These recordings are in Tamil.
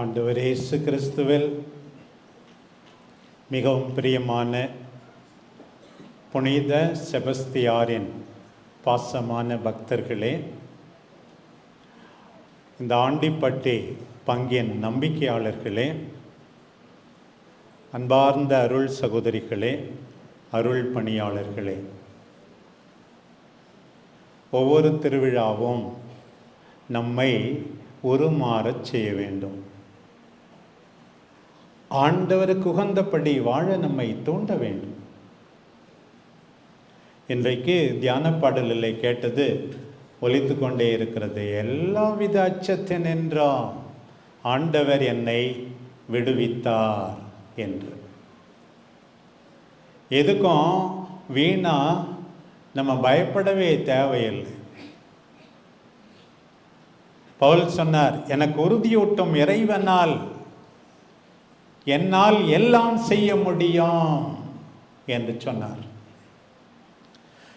ஆண்டவர் இயேசு கிறிஸ்துவில் மிகவும் பிரியமான புனித செபஸ்தியாரின் பாசமான பக்தர்களே இந்த ஆண்டிப்பட்டி பங்கின் நம்பிக்கையாளர்களே அன்பார்ந்த அருள் சகோதரிகளே அருள் பணியாளர்களே ஒவ்வொரு திருவிழாவும் நம்மை உருமாறச் செய்ய வேண்டும். ஆண்டவருக்கு உகந்தபடி வாழ நம்மை தூண்ட வேண்டும். இன்றைக்கு தியான பாடலில் கேட்டது ஒலித்து கொண்டே இருக்கிறது எல்லாவித அச்சத்தின் என்றாம் ஆண்டவர் என்னை விடுவித்தார் என்று. எதுக்கும் வீணா நம்ம பயப்படவே தேவையில்லை. பவுல் சொன்னார் எனக்கு உறுதியூட்டும் இறைவனால் என்னால் எல்லாம் செய்ய முடியும் என்று சொன்னார்.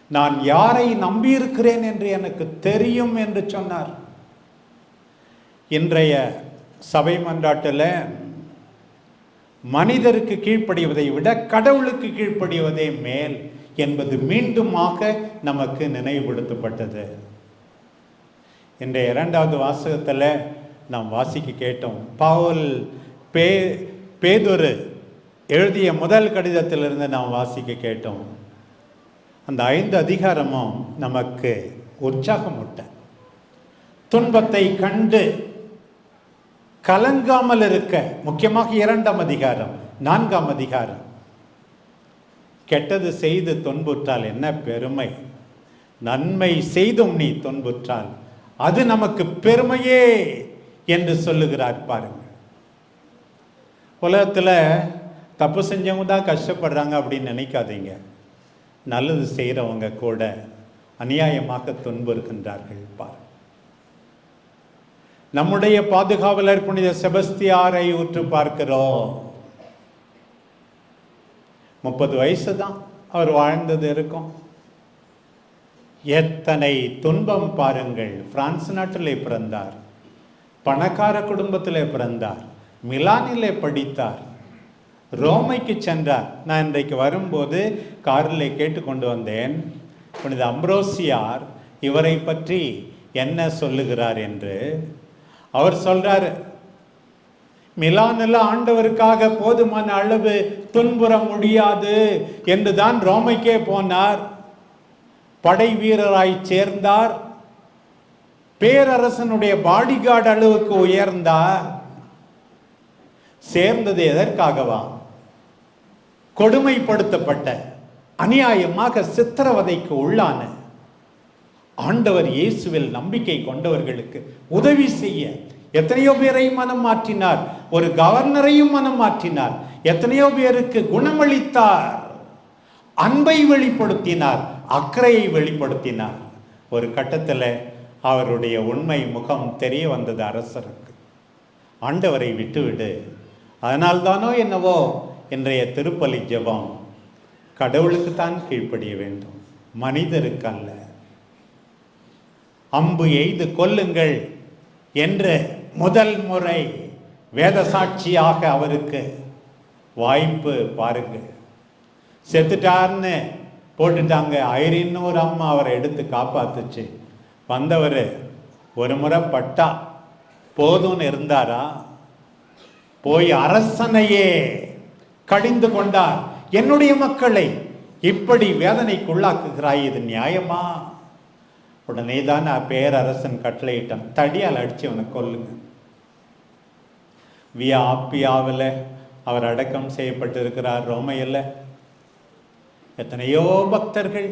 நான் யாரை நம்பியிருக்கிறேன் என்று எனக்கு தெரியும் என்று சொன்னார். இன்றைய சபை மன்றாட்டில் மனிதருக்கு கீழ்ப்படிவதை விட கடவுளுக்கு கீழ்ப்படிவதே மேல் என்பது மீண்டுமாக நமக்கு நினைவுபடுத்தப்பட்டது. இன்றைய இரண்டாவது வாசகத்தில் நாம் வாசிக்க கேட்டோம். பவுல் பே பேதுரு எழுதிய முதல் கடிதத்திலிருந்து நாம் வாசிக்க கேட்டோம். அந்த ஐந்து அதிகாரமும் நமக்கு உற்சாகமூட்ட. துன்பத்தை கண்டு கலங்காமல் இருக்க முக்கியமாக இரண்டாம் அதிகாரம் நான்காம் அதிகாரம். கெட்டது செய்து துன்புற்றால் என்ன பெருமை? நன்மை செய்தும் நீ துன்புற்றால் அது நமக்கு பெருமையே என்று சொல்லுகிறார் பாருங்கள். உலகத்தில் தப்பு செஞ்சவங்க தான் கஷ்டப்படுறாங்க அப்படின்னு நினைக்காதீங்க. நல்லது செய்கிறவங்க கூட அநியாயமாக துன்புறுகின்றார்கள் பாருங்கள் நம்முடைய பாதுகாவலர் புனித செபஸ்தியாரை உற்று பார்க்கிறோம். முப்பது வயசு தான் அவர் வாழ்ந்தது இருக்கும். எத்தனை துன்பம் பாருங்கள். பிரான்ஸ் நாட்டிலே பிறந்தார். பணக்கார குடும்பத்திலே பிறந்தார். மிலானிலே படித்தார். ரோமைக்கு சென்றார். நான் இன்றைக்கு வரும்போது காரில் கேட்டுக்கொண்டு வந்தேன். புனித அம்ப்ரோசியார் இவரை பற்றி என்ன சொல்லுகிறார் என்று. அவர் சொல்றார் மிலானில் ஆண்டவருக்காக போதுமான அளவு துன்புற முடியாது என்று தான் ரோமைக்கே போனார். படை வீரராய் சேர்ந்தார். பேரரசனுடைய பாடிகார்டு அளவுக்கு உயர்ந்தார். சேர்ந்தது எதற்காகவா? கொடுமைப்படுத்தப்பட்ட அநியாயமாக சித்திரவதைக்கு உள்ளான ஆண்டவர் இயேசுவில் நம்பிக்கை கொண்டவர்களுக்கு உதவி செய்ய எத்தனையோ பேரை மனம் மாற்றினார் ஒரு கவர்னரையும் மனம் மாற்றினார் எத்தனையோ பேருக்கு குணமளித்தார். அன்பை வெளிப்படுத்தினார் அக்கறையை வெளிப்படுத்தினார். ஒரு கட்டத்தில் அவருடைய உண்மை முகம் தெரிய வந்தது அரசருக்கு. ஆண்டவரை விட்டுவிடு. அதனால்தானோ என்னவோ இன்றைய திருப்பலி ஜெபம். கடவுளுக்குத்தான் கீழ்ப்படிய வேண்டும். மனிதருக்கு அல்ல. அம்பு எய்து கொல்லுங்கள் என்று முதல் முறை வேத சாட்சியாக அவருக்கு வாய்ப்பு பாருங்கள். செத்துட்டார்னு போட்டுட்டாங்க. ஐரின்னு ஒரு அம்மா அவரை எடுத்து காப்பாத்துச்சு. வந்தவர் ஒரு முறை பட்டா போதும்னு இருந்தாரா? போய் அரசனையே கடிந்து கொண்டார். என்னுடைய மக்களை இப்படி வேதனைக்குள்ளாக்குகிறாய் இது நியாயமா? உடனே தான் நான் பேரரசன் கட்டளையிட்டான். தடியால் அடிச்சு அவனை கொல்லுங்க. வியா ஆப்பியாவில் அவர் அடக்கம் செய்யப்பட்டிருக்கிறார் ரோமையில். எத்தனையோ பக்தர்கள்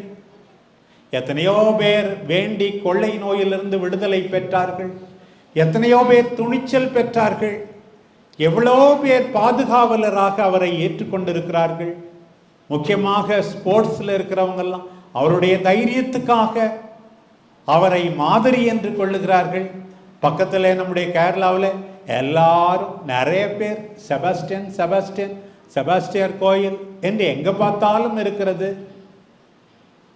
எத்தனையோ பேர் வேண்டி கொள்ளை நோயிலிருந்து விடுதலை பெற்றார்கள் எத்தனையோ பேர் துணிச்சல் பெற்றார்கள். எவ்வளோ பேர் பாதுகாவலராக அவரை ஏற்றுக்கொண்டிருக்கிறார்கள்? முக்கியமாக ஸ்போர்ட்ஸில் இருக்கிறவங்கெல்லாம் அவருடைய தைரியத்துக்காக அவரை மாதிரி என்று கொள்ளுகிறார்கள். பக்கத்தில் நம்முடைய கேரளாவில் எல்லாரும் நிறைய பேர் செபாஸ்டியன் செபாஸ்டியன் செபாஸ்டியர் கோயில் என்று எங்கே பார்த்தாலும் இருக்கிறது.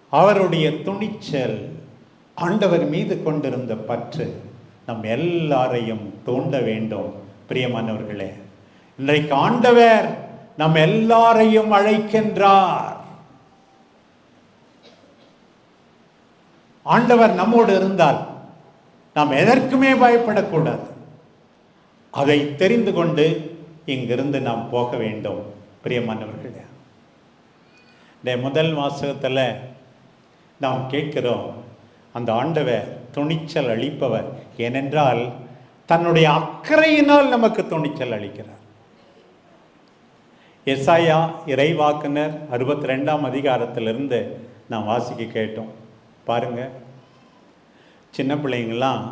அவருடைய துணிச்சல் ஆண்டவர் மீது கொண்டிருந்த பற்று நம் எல்லாரையும் தூண்ட வேண்டும். பிரியமானவர்களே இன்றைக்கு ஆண்டவர் நம் எல்லாரையும் அழைக்கின்றார். ஆண்டவர் நம்மோடு இருந்தால் நாம் எதற்குமே பயப்படக்கூடாது. அதை தெரிந்து கொண்டு இங்கிருந்து நாம் போக வேண்டும் பிரியமானவர்களே. இந்த முதல் வாசகத்தில் நாம் கேட்கிறோம் அந்த ஆண்டவர் துணிச்சல் அளிப்பவர் ஏனென்றால் தன்னுடைய அக்கறையினால் நமக்கு துணிச்சல் அளிக்கிறார். எஸ்ஐயா இறைவாக்குனர் அறுபத்தி ரெண்டாம் அதிகாரத்திலிருந்து நான் வாசிக்க கேட்டோம். பாருங்க. சின்ன பிள்ளைங்களாம்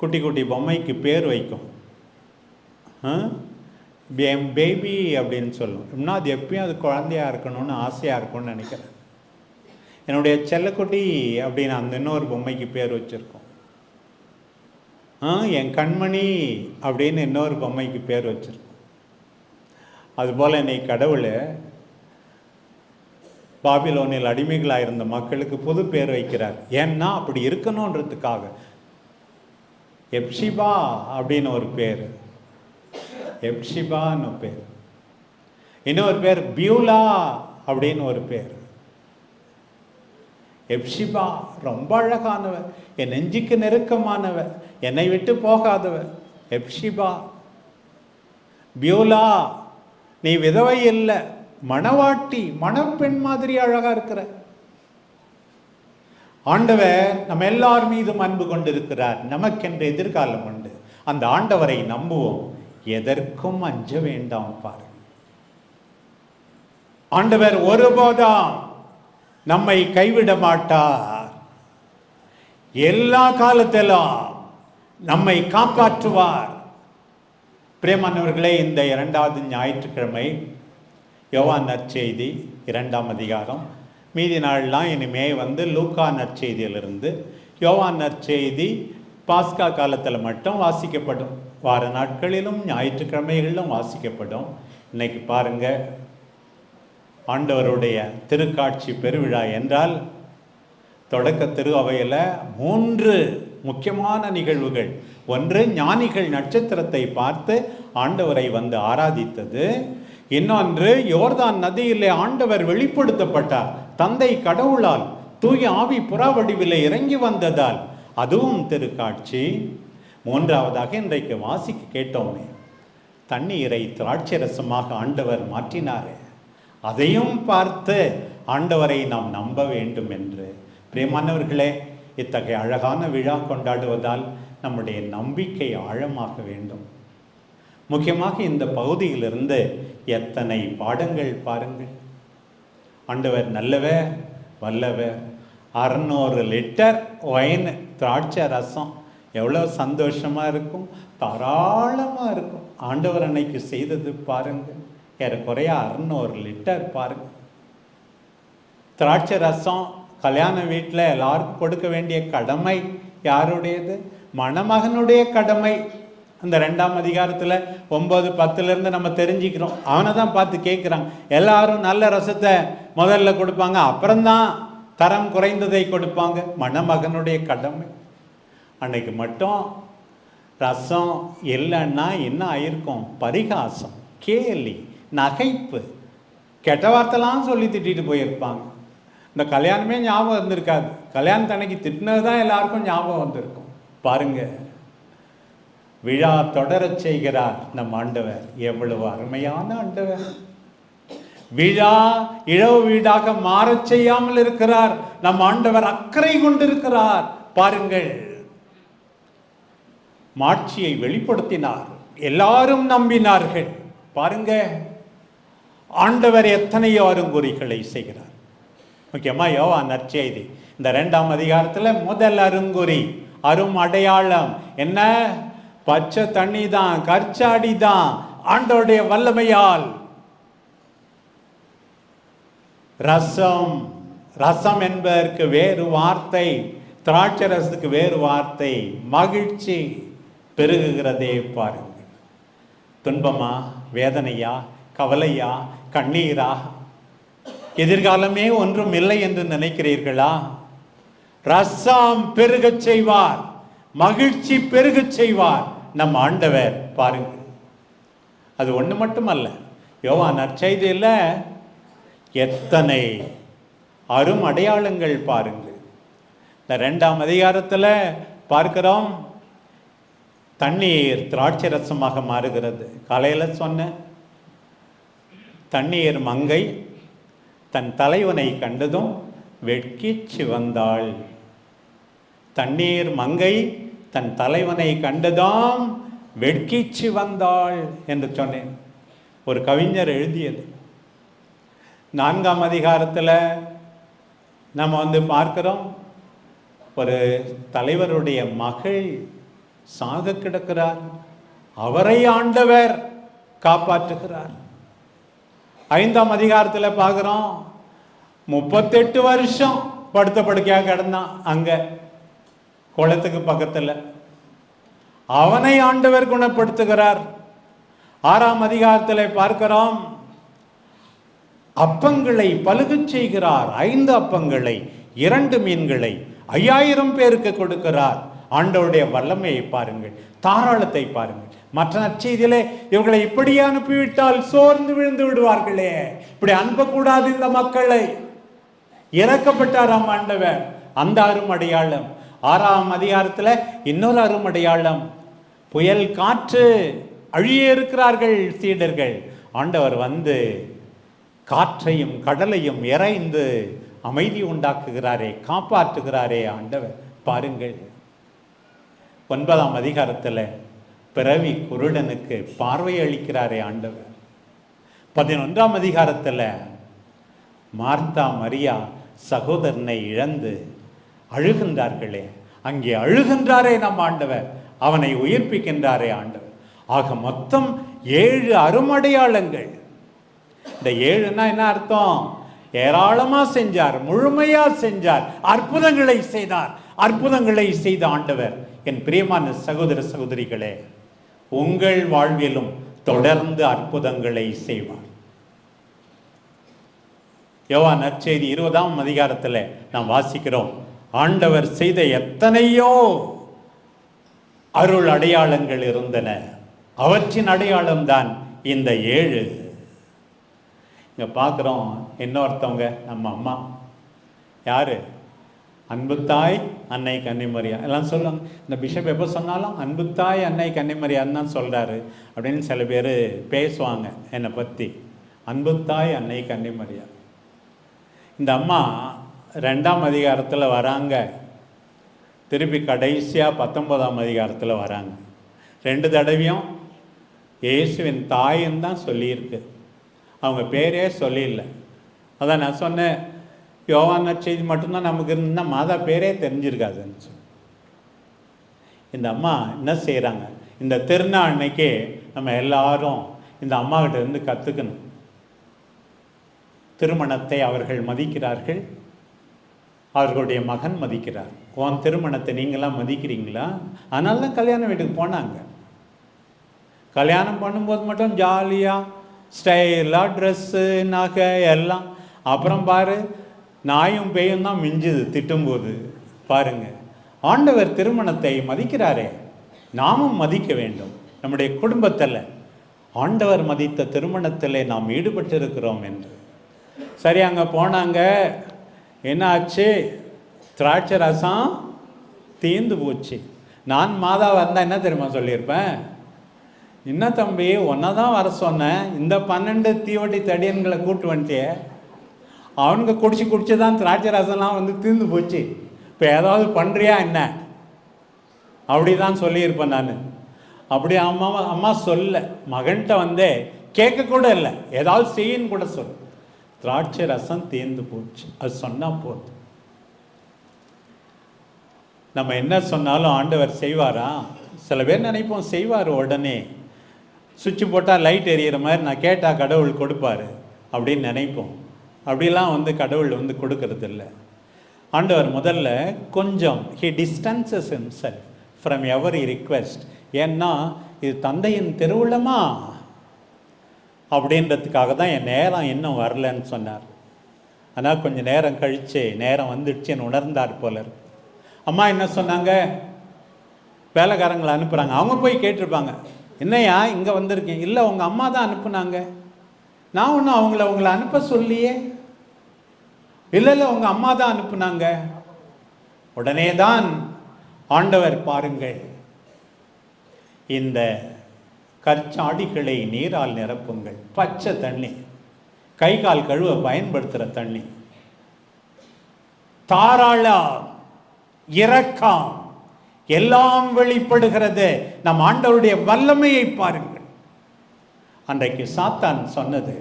குட்டி குட்டி பொம்மைக்கு பேர் வைக்கும். என் பேபி அப்படின்னு சொல்லும். இன்னும் அது எப்பயும் அது குழந்தையா இருக்கணும்னு ஆசையாக இருக்கும்னு நினைக்கிறேன். என்னுடைய செல்லக்குட்டி அப்படின்னு அந்த இன்னொரு பொம்மைக்கு பேர் வச்சுருக்கோம். என் கண்மணி அப்படின்னு இன்னொரு பொம்மைக்கு பேர் வச்சிருக்கோம். அதுபோல் இன்னைக்கு கடவுள் பாபிலோனில் அடிமைகளாக இருந்த மக்களுக்கு புது பேர் வைக்கிறார். ஏன்னா அப்படி இருக்கணுன்றதுக்காக. எப்ஷிபா அப்படின்னு ஒரு பேர். எப்ஷிபான்னு ஒரு பேர். இன்னொரு பேர் பியூலா அப்படின்னு ஒரு பேர். எப்ஷிபா ரொம்ப அழகானவ என் நெஞ்சுக்கு நெருக்கமானவ என்னை விட்டு போகாதவ எப்ஷிபா. பியூலா நீ விதவை இல்லை மணவாட்டி மணப்பெண் மாதிரி அழகாக இருக்கிற. ஆண்டவர் நம்ம எல்லார் மீதும் அன்பு கொண்டிருக்கிறார். நமக்கென்று எதிர்காலம் உண்டு. அந்த ஆண்டவரை நம்புவோம். எதற்கும் அஞ்ச வேண்டாம் பாரு ஆண்டவர் ஒருபோதும். நம்மை கைவிட மாட்டார். எல்லா காலத்திலும் நம்மை காப்பாற்றுவார். பிரேமானவர்களே இந்த இரண்டாவது ஞாயிற்றுக்கிழமை யோவா நற்செய்தி இரண்டாம் அதிகாரம். மீதி நாள்லாம் இனிமே வந்து லூக்கா நற்செய்தியிலிருந்து யோவா நற்செய்தி பாஸ்கா காலத்தில் மட்டும் வாசிக்கப்படும். வார நாட்களிலும் ஞாயிற்றுக்கிழமைகளிலும் வாசிக்கப்படும். இன்றைக்கி பாருங்கள் ஆண்டவருடைய திருக்காட்சி பெருவிழா என்றால் தொடக்க திருவையில் மூன்று முக்கியமான நிகழ்வுகள். ஒன்று ஞானிகள் நட்சத்திரத்தை பார்த்து ஆண்டவரை வந்து ஆராதித்தது. இன்னொன்று யோர்தான் நதியிலே ஆண்டவர் வெளிப்படுத்தப்பட்டார். தந்தை கடவுளால் தூய ஆவி புறா வடிவிலே இறங்கி வந்ததால். அதுவும் திருக்காட்சி. மூன்றாவதாக இன்றைக்கு வாசிக்க கேட்டோமே தண்ணீரை திராட்சை ரசமாக ஆண்டவர் மாற்றினாரே. அதையும் பார்த்து ஆண்டவரை நாம் நம்ப வேண்டும் என்று பிரியமானவர்களே இத்தகைய அழகான விழா கொண்டாடுவதால் நம்முடைய நம்பிக்கை ஆழமாக வேண்டும். முக்கியமாக இந்த பகுதியிலிருந்து எத்தனை பாடங்கள் பாருங்கள். ஆண்டவர் நல்லவ வல்லவ அறநூறு லிட்டர் ஒயின் திராட்சை ரசம் எவ்வளோ சந்தோஷமாக இருக்கும் தாராளமாக இருக்கும். ஆண்டவர் அன்னைக்கு செய்தது பாருங்கள். ஏறக்குறைய அறநூறு லிட்டர் பாருங்க திராட்சை ரசம் கல்யாண வீட்டில் எல்லாருக்கும் கொடுக்க வேண்டிய கடமை யாருடையது? மணமகனுடைய கடமை. அந்த ரெண்டாம் அதிகாரத்தில் ஒம்பது பத்துலேருந்து நம்ம தெரிஞ்சுக்கிறோம். அவனை தான் பார்த்து கேட்குறாங்க எல்லாரும் நல்ல ரசத்தை முதல்ல கொடுப்பாங்க அப்புறம்தான் தரம் குறைந்ததை கொடுப்பாங்க. மணமகனுடைய கடமை. அன்னைக்கு மட்டும் ரசம் இல்லைன்னா என்ன ஆயிருக்கும்? பரிகாசம். கேலி. நகைப்பு. கெட்ட வார்த்தைலாம் சொல்லி திட்டிட்டு போயிருப்பாங்க. இந்த கல்யாணமே ஞாபகம் இருந்திருக்காது கல்யாணத்து அன்னைக்கு திட்டினது தான் எல்லாருக்கும் ஞாபகம் வந்திருக்கும். பாருங்க. விழா தொடரச் செய்கிறார் நம் ஆண்டவர். எவ்வளவு அருமையான ஆண்டவர். விழா இழவு வீடாக மாறச் செய்யாமல் இருக்கிறார். நம் ஆண்டவர் அக்கறை கொண்டிருக்கிறார். பாருங்கள். மாட்சியை வெளிப்படுத்தினார். எல்லாரும் நம்பினார்கள். பாருங்க. ஆண்டவர் எத்தனையோ அருங்குறிகளை செய்கிறார். முக்கியமா யோவா நற்செய்தி. இந்த ரெண்டாம் அதிகாரத்தில் முதல் அருங்குறி அரும் அடையாளம் என்ன? பச்சை தண்ணி தான் கற்சாடி தான் ஆண்டோடைய வல்லமையால். ரசம் ரசம் என்பதற்கு வேறு வார்த்தை திராட்சை ரசத்துக்கு வேறு வார்த்தை மகிழ்ச்சி பெருகுகிறதே பாருங்கள். துன்பமா வேதனையா கவலையா கண்ணீரா? எதிர்காலமே ஒன்றும் இல்லை என்று நினைக்கிறீர்களா? ரசம் பெருகச் செய்வார் மகிழ்ச்சி பெருகச் செய்வார் நம் ஆண்டவர். பாருங்கள். அது ஒன்று மட்டுமல்ல. யோவா நற்செய்தியில் எத்தனை அரும் அடையாளங்கள் பாருங்கள். இந்த ரெண்டாம் அதிகாரத்தில் பார்க்கிறோம் தண்ணீர் திராட்சை ரசமாக மாறுகிறது. காலையில் சொன்னேன் தண்ணீர் மங்கை தன் தலைவனை கண்டதும் வெட்கி சிவந்தாள். தண்ணீர் மங்கை தன் தலைவனை கண்டதாம் வெட்கி சிவந்தாள் என்று சொன்னேன். ஒரு கவிஞர் எழுதியது. நான்காம் அதிகாரத்தில் நம்ம வந்து பார்க்கிறோம் ஒரு தலைவருடைய மகள் சாக கிடக்கிறார் அவரை ஆண்டவர் காப்பாற்றுகிறார். ஐந்தாம் அதிகாரத்தில் பார்க்குறோம். முப்பத்தெட்டு வருஷம் படுத்த படுக்கையாக கிடந்தான் அங்கே. குளத்துக்கு பக்கத்தில். அவனை ஆண்டவர் குணப்படுத்துகிறார். ஆறாம் அதிகாரத்தில் பார்க்கிறோம். அப்பங்களை பழுகு செய்கிறார். ஐந்து அப்பங்களை இரண்டு மீன்களை ஐயாயிரம் பேருக்கு கொடுக்கிறார். ஆண்டவருடைய வல்லமையை பாருங்கள் தாராளத்தை பாருங்கள். மற்ற நற்செய்தியிலே இவர்களை இப்படி அனுப்பிவிட்டால் சோர்ந்து விழுந்து விடுவார்களே. இப்படி அனுப்பக்கூடாது இந்த மக்களை. இறக்கப்பட்டாராம் ஆண்டவர். அந்த அருமடையாளம். ஆறாம் அதிகாரத்தில் இன்னொரு அருமடையாளம். புயல் காற்று அழிய இருக்கிறார்கள் சீடர்கள். ஆண்டவர் வந்து காற்றையும் கடலையும் இறைந்து அமைதி உண்டாக்குகிறாரே காப்பாற்றுகிறாரே ஆண்டவர். பாருங்கள். ஒன்பதாம் அதிகாரத்தில் பிறவி குருடனுக்கு பார்வை அளிக்கிறாரே ஆண்டவர். பதினொன்றாம் அதிகாரத்தில் மார்த்தா மரியா சகோதரனை இழந்து அழுகின்றார்களே. அங்கே அழுகின்றாரே நம் ஆண்டவர். அவனை உயிர்ப்பிக்கின்றாரே ஆண்டவர். ஆக மொத்தம் ஏழு அருமடையாளங்கள். இந்த ஏழுன்னா என்ன அர்த்தம்? ஏராளமாக செஞ்சார் முழுமையாக செஞ்சார் அற்புதங்களை செய்தார் அற்புதங்களை செய்த ஆண்டவர். என் பிரியமான சகோதர சகோதரிகளே உங்கள் வாழ்விலும் தொடர்ந்து அற்புதங்களை செய்வார். யோவா நற்செய்தி இருபதாம் அதிகாரத்தில் நாம் வாசிக்கிறோம். ஆண்டவர் செய்த எத்தனையோ அருள் அடையாளங்கள் இருந்தன. அவற்றின் அடையாளம்தான் இந்த ஏழு. இங்கே பார்க்குறோம் இன்னொருத்தவங்க நம்ம அம்மா. யார்? அன்புத்தாய் அன்னை கன்னிமரியா எல்லாம் சொல்லுவாங்க இந்த பிஷப் எப்போ சொன்னாலும் அன்புத்தாய் அன்னை கன்னிமரியான்னு தான் சொல்கிறாரு அப்படின்னு சில பேர் பேசுவாங்க என்னை பற்றி அன்புத்தாய் அன்னை கன்னிமரியா இந்த அம்மா ரெண்டாம் அதிகாரத்தில் வராங்க. திருப்பி கடைசியாக பத்தொன்பதாம் அதிகாரத்தில் வராங்க. ரெண்டு தடவையும் இயேசுவின் தாயின்னு தான் சொல்லியிருக்கு. அவங்க பேரே சொல்லிடல அதான் நான் சொன்னேன் யோவான் செய்தி மட்டும்தான் நமக்கு இருந்தால் மாதா பேரே தெரிஞ்சிருக்காதுன்னு சொல்லி. இந்த அம்மா என்ன செய்கிறாங்க இந்த திருநாள் அன்னைக்கே நம்ம எல்லாரும் இந்த அம்மாக்கிட்ட இருந்து கற்றுக்கணும் திருமணத்தை அவர்கள் மதிக்கிறார்கள். அவர்களுடைய மகன் மதிக்கிறார். உன் திருமணத்தை நீங்களாம் மதிக்கிறீங்களா? அதனால தான் கல்யாண வீட்டுக்கு போனாங்க. கல்யாணம் பண்ணும்போது மட்டும் ஜாலியாக ஸ்டைலாக ட்ரெஸ்ஸு நகை எல்லாம். அப்புறம் பாரு நாயும் பேயும் தான் மிஞ்சுது திட்டும்போது. பாருங்க. ஆண்டவர் திருமணத்தை மதிக்கிறாரே. நாமும் மதிக்க வேண்டும். நம்முடைய குடும்பத்தில் ஆண்டவர் மதித்த திருமணத்தில் நாம் ஈடுபட்டிருக்கிறோம் என்று. சரி அங்கே போனாங்க. என்ன ஆச்சு திராட்சை ரசம் தீந்து போச்சு. நான் மாதா வந்தால் என்ன தெரியுமா சொல்லியிருப்பேன்? என்ன தம்பி ஒன்றா தான் வர சொன்னேன். இந்த பன்னெண்டு தீவட்டி தடியன்களை கூட்டு வந்துட்டியே. அவனுங்க குடிச்சு குடிச்சு தான் திராட்சை ரசம்லாம் வந்து தீர்ந்து போச்சு. இப்போ ஏதாவது பண்ணுறியா என்ன? அப்படி தான் சொல்லியிருப்பேன் நான். அப்படி அம்மா அம்மா சொல்ல மகன்கிட்ட வந்தே கேட்க கூட இல்லை. ஏதாவது செய்யன்னு கூட சொல். திராட்சை ரசம் தீர்ந்து போச்சு. அது சொன்னால் போதும். நம்ம என்ன சொன்னாலும் ஆண்டவர் செய்வாரா? சில பேர் நினைப்போம் செய்வார் உடனே. சுவிட்ச் போட்டால் லைட் எரியிற மாதிரி நான் கேட்டால் கடவுள் கொடுப்பாரு அப்படின்னு நினைப்போம். அப்படிலாம் வந்து கடவுள் வந்து கொடுக்கறது இல்லை ஆண்டவர் முதல்ல கொஞ்சம் he distances himself from every request ஏன்னா இது தந்தையின் திருவுள்ளமா அப்படின்றதுக்காக தான் என் நேரம் இன்னும் வரலன்னு சொன்னார். ஆனால் கொஞ்சம் நேரம் கழித்து நேரம் வந்துடுச்சுன்னு உணர்ந்தார் போல இருக்கு. அம்மா என்ன சொன்னாங்க? வேலைக்காரங்களை அனுப்புகிறாங்க அவங்க போய் கேட்டிருப்பாங்க. என்னையா இங்கே வந்திருக்கேன் இல்லை உங்கள் அம்மா தான் அனுப்புனாங்க. நான் ஒன்றும் அவங்கள அவங்கள அனுப்ப சொல்லியே. இல்லை இல்லை உங்கள் அம்மா தான் அனுப்புனாங்க. உடனே தான் ஆண்டவர் பாருங்கள். இந்த கற்சாடிகளை நீரால் நிரப்புங்கள். பச்சை தண்ணி. கை கால் கழுவ பயன்படுத்துகிற தண்ணி. தாராள இறக்கம் எல்லாம் வெளிப்படுகிறது. நம் ஆண்டவருடைய வல்லமையை பாருங்கள். அன்றைக்கு சாத்தான் சொன்னது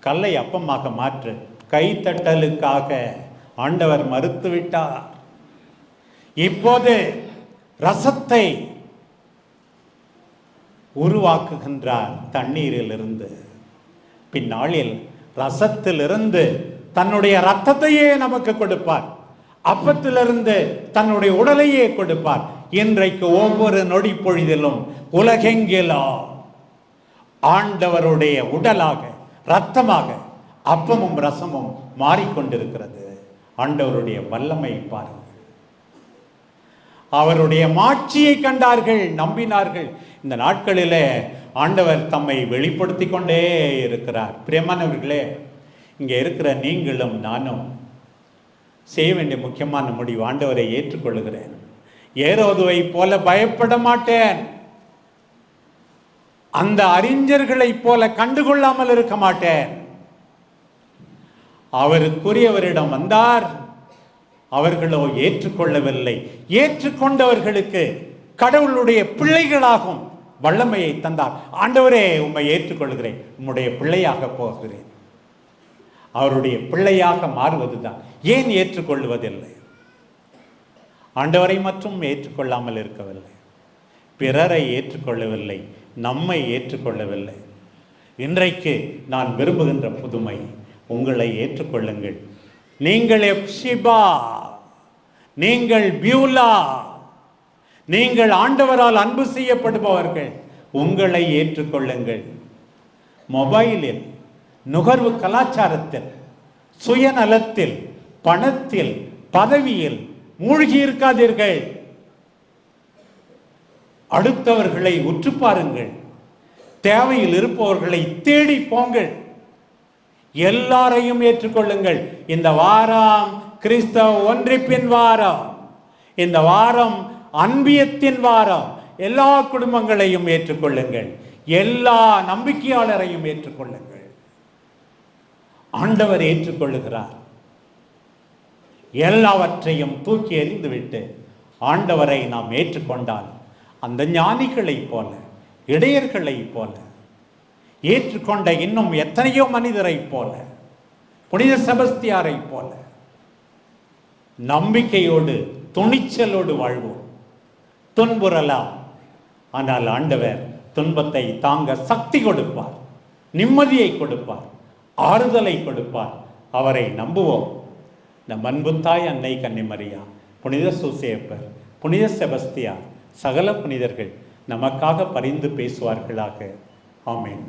கல்லை அப்பமாக மாற்று கைத்தட்டலுக்காக ஆண்டவர் மறுத்துவிட்டார். இப்போது ரசத்தை உருவாக்குகின்றார் தண்ணீரிலிருந்து. பின்னாளில் ரசத்திலிருந்து தன்னுடைய ரத்தத்தையே நமக்கு கொடுப்பார். அப்பத்திலிருந்து தன்னுடைய உடலையே கொடுப்பார். இன்றைக்கு ஒவ்வொரு நொடி பொழுதிலும் உலகெங்கிலும் ஆண்டவருடைய உடலாக ரத்தமாக அப்பமும் ரசமும் மாறிக்கொண்டிருக்கிறது. ஆண்டவருடைய வல்லமை பாருங்கள். அவருடைய மாட்சியை கண்டார்கள் நம்பினார்கள். இந்த நாட்களிலே ஆண்டவர் தம்மை வெளிப்படுத்தி கொண்டே இருக்கிறார். பிரியமானவர்களே இங்கே இருக்கிற நீங்களும் நானும் செய்ய வேண்டிய முக்கியமான முடிவு ஆண்டவரை ஏற்றுக்கொள்கிறேன். ஏறோதுவை போல பயப்பட மாட்டேன். அந்த அறிஞர்களைப் போல கண்டுகொள்ளாமல் இருக்க மாட்டேன். அவருக்குரியவரிடம் வந்தார். அவர்களோ ஏற்றுக்கொள்ளவில்லை. ஏற்றுக்கொண்டவர்களுக்கு கடவுளுடைய பிள்ளைகளாகும் வல்லமையை தந்தார். ஆண்டவரே உம்மை ஏற்றுக்கொள்கிறேன். உம்முடைய பிள்ளையாக போகிறேன். அவருடைய பிள்ளையாக மாறுவதுதான். ஏன் ஏற்றுக்கொள்வதில்லை? ஆண்டவரை மட்டும் ஏற்றுக்கொள்ளாமல் இருக்கவில்லை. பிறரை ஏற்றுக்கொள்ளவில்லை. நம்மை ஏற்றுக்கொள்ளவில்லை. இன்றைக்கு நான் விரும்புகின்ற புதுமை உங்களை ஏற்றுக்கொள்ளுங்கள். நீங்கள் எப்சிபா நீங்கள் பியூலா நீங்கள் ஆண்டவரால் அன்பு செய்யப்படுபவர்கள் உங்களை ஏற்றுக்கொள்ளுங்கள். மொபைலில் நுகர்வு கலாச்சாரத்தில் சுயநலத்தில் பணத்தில் பதவியில் மூழ்கி இருக்காதீர்கள் அடுத்தவர்களை உற்று பாருங்கள். தேவையில் இருப்பவர்களை தேடி போங்கள். எல்லாரையும் ஏற்றுக்கொள்ளுங்கள். இந்த வாரம் கிறிஸ்தவ ஒன்றிப்பின் வாரம். இந்த வாரம் அன்பியத்தின் வாரம். எல்லா குடும்பங்களையும் ஏற்றுக்கொள்ளுங்கள். எல்லா நம்பிக்கையாளரையும் ஏற்றுக்கொள்ளுங்கள். ஆண்டவர் ஏற்றுக்கொள்ளுகிறார். எல்லாவற்றையும் தூக்கி எறிந்துவிட்டு ஆண்டவரை நாம் ஏற்றுக்கொண்டால் அந்த ஞானிகளைப் போல இடையர்களைப் போல ஏற்றுக்கொண்ட இன்னும் எத்தனையோ மனிதரைப் போல புனித செபஸ்தியாரைப் போல நம்பிக்கையோடு துணிச்சலோடு வாழ்வோம். துன்புறலாம். ஆனால் ஆண்டவர் துன்பத்தை தாங்க சக்தி கொடுப்பார் நிம்மதியை கொடுப்பார் ஆறுதலை கொடுப்பார். அவரை நம்புவோம். நம் அன்பு தாய் அன்னை கன்னிமரியா புனித சூசேப்பர் புனித செபஸ்தியார் சகல புனிதர்கள் நமக்காக பரிந்து பேசுவார்களாக. ஆமேன்.